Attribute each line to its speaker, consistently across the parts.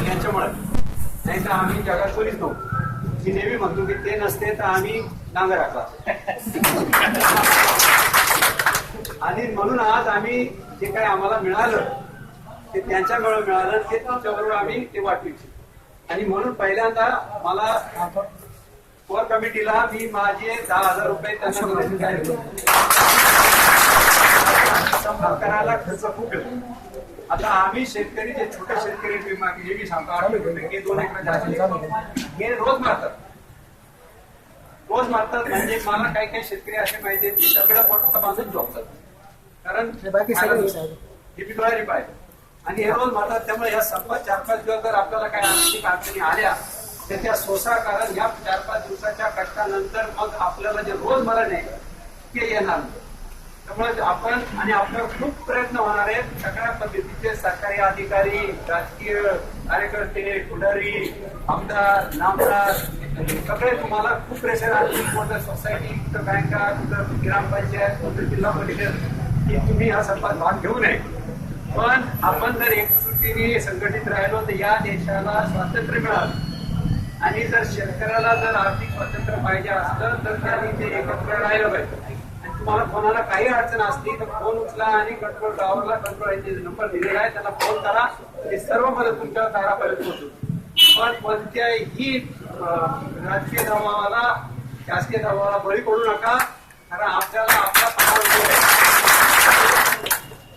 Speaker 1: याच्यामुळे. नाही तर आम्ही जगात कोणीच नव्हतो. मी नेहमी म्हणतो की ते नसते तर आम्ही नांगर राखला आणि म्हणून आज आम्ही जे काय आम्हाला मिळालं ते त्यांच्यामुळे मिळालं ते तुमच्याबरोबर आम्ही ते वाटू आणि म्हणून पहिल्यांदा मला कोर कमिटीला मी माझे दहा हजार रुपये त्यांना करायला खर्च खूप येतो. आता आम्ही शेतकरी जे छोटे शेतकरी जे मी सांगतो. रुपये दोन हे रोज मारतात. रोज मारतात. म्हणजे मला काही काही शेतकरी असे माहिती की दगड पोटात बांधून झोपतात. कारण
Speaker 2: सगळे
Speaker 1: हे पिकणारी पाहिजे आणि हे रोज मारतात. त्यामुळे या संपात चार पाच दिवस जर आपल्याला काही आर्थिक अडचणी आल्या तर त्या सोसा कारण या चार पाच दिवसाच्या कष्टानंतर मग आपल्याला जे रोज मरण आहे ते येणार नाही. त्यामुळे आपण आणि आपल्यावर खूप प्रयत्न होणार आहेत. सगळ्या पद्धतीचे सरकारी अधिकारी राजकीय कार्यकर्ते पुढारी आमदार नामदार सगळे तुम्हाला खूप प्रेशर आहे. कोणत्या सोसायटी कुठं बँका कुठं ग्रामपंचायत कुठं जिल्हा परिषद की तुम्ही हा संपात भाग घेऊ नये. पण आपण जर एकजुटीने संघटित राहिलो तर या देशाला स्वातंत्र्य मिळालं. आणि जर शेतकऱ्याला जर आर्थिक स्वातंत्र्य पाहिजे असलं तर त्यांनी ते एकत्र राहिलं पाहिजे. तुम्हाला कोणाला काही अडचण असली तर फोन उचला आणि कंट्रोल टॉवरला कंट्रोल यांचे नंबर दिलेला आहे. त्याला फोन करा. ते सर्व मदत तुमच्या दारापर्यंत पोहोचू पण कोणत्याही राजकीय दबावाला शासकीय दबावाला बळी पडू नका. कारण आपल्याला आपला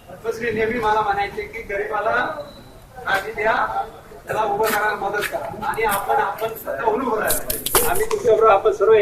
Speaker 1: पद्मश्री नेहमी मला म्हणायचे की गरीबाला काळजी द्या. त्याला उभं करायला मदत करा. आणि आपण आपण स्वतः उभं राहायला आम्ही तुमच्याबरोबर आपण सर्व